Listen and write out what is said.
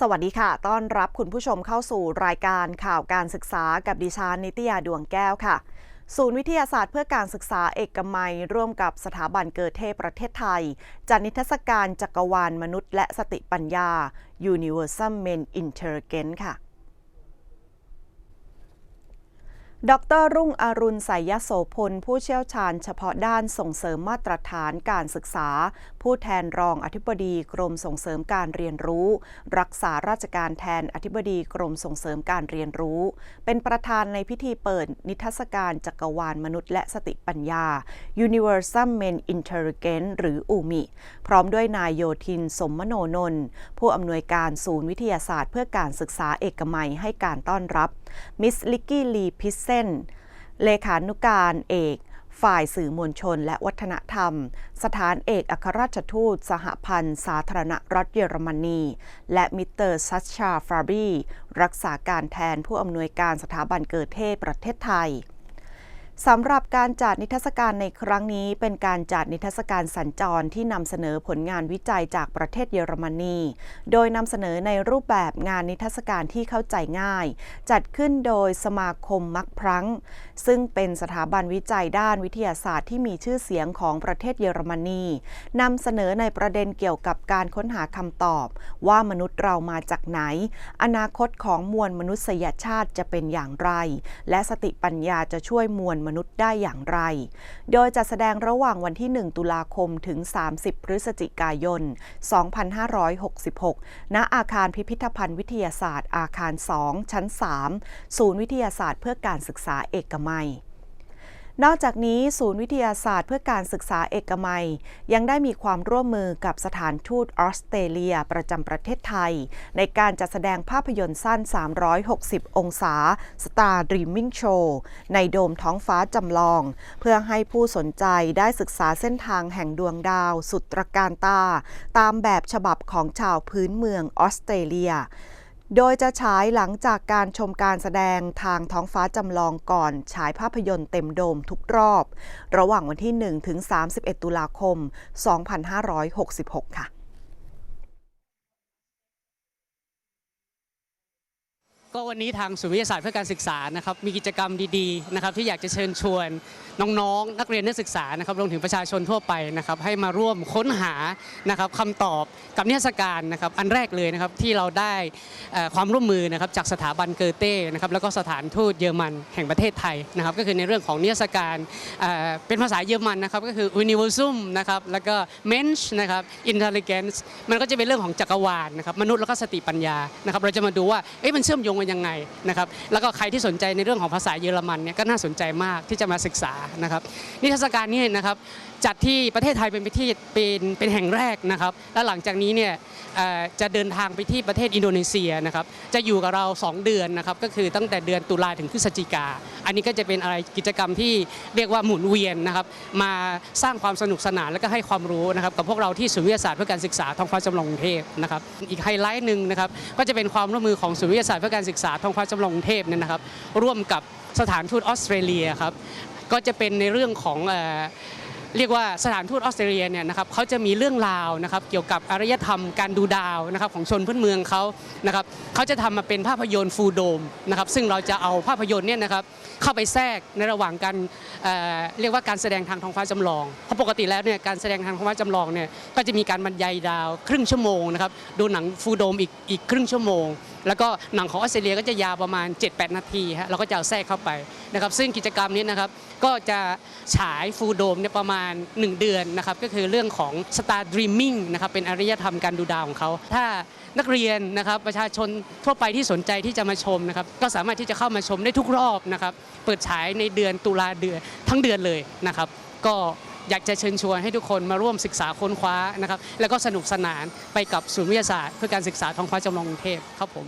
สวัสดีค่ะ ต้อนรับคุณผู้ชมเข้าสู่รายการข่าวการศึกษากับดิฉันนิตยาดวงแก้วค่ะ ศูนย์วิทยาศาสตร์เพื่อการศึกษาเอกมัย ร่วมกับสถาบันเกิดเทพประเทศไทย จัดนิทรรศการจักรวาลมนุษย์และสติปัญญา Universal Men Intelligence ค่ะ ดรรุ่งอรุณสายยโสพล ผู้เชี่ยวชาญเฉพาะด้านส่งเสริมมาตรฐานการศึกษา ผู้แทนรองอธิบดีกรมส่งเสริมการเรียนรู้ รักษาราชการแทนอธิบดีกรมส่งเสริมการเรียนรู้ เป็นประธานในพิธีเปิดนิทรรศการจักรวาลมนุษย์และสติปัญญา Universal Men Intelligence หรืออูมิพร้อมด้วยนายโยธินสมมโนนน์ผู้อำนวยการศูนย์วิทยาศาสตร์ เพื่อการศึกษาเอกมัยให้การต้อนรับ มิสลิกกี้ลีพิเซนเลขานุการเอก ฝ่ายสื่อมวลชนและวัฒนธรรม สถานเอกอัครราชทูต สหพันธ์ สาธารณรัฐเยอรมนี และมิสเตอร์ซัชชาฟาบีรักษาการแทนผู้อำนวยการสถาบันเกิดเทศประเทศไทย สำหรับการจัดนิทรรศการในครั้งนี้ เป็นการจัดนิทรรศการสัญจรที่นำเสนอผลงานวิจัยจากประเทศเยอรมนี โดยนำเสนอในรูปแบบงานนิทรรศการที่เข้าใจง่าย จัดขึ้นโดยสมาคมมักพลังซึ่งเป็นสถาบันวิจัยด้านวิทยาศาสตร์ที่มีชื่อเสียงของประเทศเยอรมนีนำเสนอในประเด็นเกี่ยวกับการค้นหาคำตอบ ว่ามนุษย์เรามาจากไหน อนาคตของมวลมนุษยชาติจะเป็นอย่างไร และสติปัญญาจะช่วยมวลมนุษย์ได้อย่างไร โดยจะแสดงระหว่างวันที่ 1 ตุลาคมถึง 30 พฤศจิกายน 2566 ณ อาคารพิพิธภัณฑ์วิทยาศาสตร์อาคาร 2 ชั้น 3 ศูนย์วิทยาศาสตร์เพื่อการศึกษาเอกมัย นอกจากนี้ศูนย์วิทยาศาสตร์เพื่อการศึกษาเอกมัย ยังได้มีความร่วมมือกับสถานทูตออสเตรเลียประจำประเทศไทย ในการจัดแสดงภาพยนตร์สั้น 360 องศา Star Dreaming Show ในโดมท้องฟ้าจำลอง เพื่อให้ผู้สนใจได้ศึกษาเส้นทางแห่งดวงดาว สุดตระการตา ตามแบบฉบับของชาวพื้นเมืองออสเตรเลีย โดยจะฉายหลังจากการชมการแสดงทางท้องฟ้าจำลองก่อนฉายภาพยนตร์เต็มโดมทุกรอบ ระหว่างวันที่ 1 ถึง 31 ตุลาคม 2566 ค่ะ ก็วันนี้ทางศูนย์วิทยาศาสตร์เพื่อการศึกษานะครับมีกิจกรรมดีๆนะครับที่อยากจะเชิญชวนน้องๆ นักเรียนนักศึกษานะครับรวมถึงประชาชนทั่วไปนะครับให้มาร่วมค้นหานะครับคำตอบกับนิทรรศการนะครับอันแรกเลยนะครับที่เราได้ความร่วมมือนะครับจากสถาบันเกอเต้นะครับแล้วก็สถานทูตเยอรมันแห่งประเทศไทยนะครับก็คือในเรื่องของนิทรรศการเเป็นภาษาเยอรมันนะครับก็คือ universum นะครับแล้วก็ mensch นะครับ intelligence มันก็จะเป็นเรื่องของจักรวาลนะครับมนุษย์แล้วก็สติปัญญานะครับเราจะมาดูว่าเอ๊ะมันเชื่อมโยงยังไงนะครับแล้วก็ใครที่สนใจในเรื่องของภาษาเยอรมันเนี่ยก็น่าสนใจมากที่จะมาศึกษานะครับนิทรรศการนี้นะครับจัดที่ประเทศไทยเป็นประเทศเป็นเป็นแห่งแรกนะครับ แล้วหลังจากนี้เนี่ยจะเดินทางไปที่ประเทศอินโดนีเซียนะครับ จะอยู่กับเรา 2 เดือนนะครับ ก็คือตั้งแต่เดือนตุลาถึงพฤศจิกา อันนี้ก็จะเป็นอะไรกิจกรรมที่เรียกว่าหมุนเวียนนะครับ มาสร้างความสนุกสนานและก็ให้ความรู้นะครับ กับพวกเราที่ศูนย์วิทยาศาสตร์เพื่อการศึกษาท้องฟ้าจำลองกรุงเทพนะครับ อีกไฮไลท์หนึ่งนะครับ ก็จะเป็นความร่วมมือของศูนย์วิทยาศาสตร์เพื่อการศึกษาท้องฟ้าจำลองกรุงเทพเนี่ยนะครับ ร่วมกับสถานทูตออสเตรเลียครับ ก็จะเป็นในเรื่องของ เรียกว่าสถานทูตออสเตรเลียเนี่ยนะครับเขาจะมีเรื่องราวนะครับเกี่ยวกับอารยธรรมการดูดาวนะครับของชนพื้นเมืองเขานะครับเขาจะทำมาเป็นภาพยนตร์ฟูโดมนะครับซึ่งเราจะเอาภาพยนตร์เนี่ยนะครับเข้าไปแทรกในระหว่างการเเรียกว่าการแสดงทางท้องฟ้าจำลองเพราะปกติแล้วเนี่ยการแสดงทางท้องฟ้าจำลองเนี่ยก็จะมีการบรรยายดาวครึ่งชั่วโมงนะครับดูหนังฟูโดมอีกอีกครึ่งชั่วโมง แล้วก็หนังของออสเตรเลียก็จะยาวประมาณ 7-8 นาทีฮะเราก็จะเอาแทรกเข้าไปนะครับซึ่งกิจกรรมนี้นะครับก็จะฉายฟูลโดมเนี่ยประมาณ 1 เดือนนะครับก็คือเรื่องของ Star Dreaming นะครับเป็นอารยธรรมการดูดาวของเขา ถ้านักเรียนนะครับประชาชนทั่วไปที่สนใจที่จะมาชมนะครับก็สามารถที่จะเข้ามาชมได้ทุกรอบนะครับเปิดฉายในเดือนตุลาเดือนทั้งเดือนเลยนะครับก็อยากจะเชิญชวนให้ทุกคนมาร่วมศึกษาค้นคว้านะครับแล้วก็สนุกสนานไปกับศูนย์วิทยาศาสตร์ เพื่อการศึกษาท้องฟ้าจำลองกรุงเทพครับผม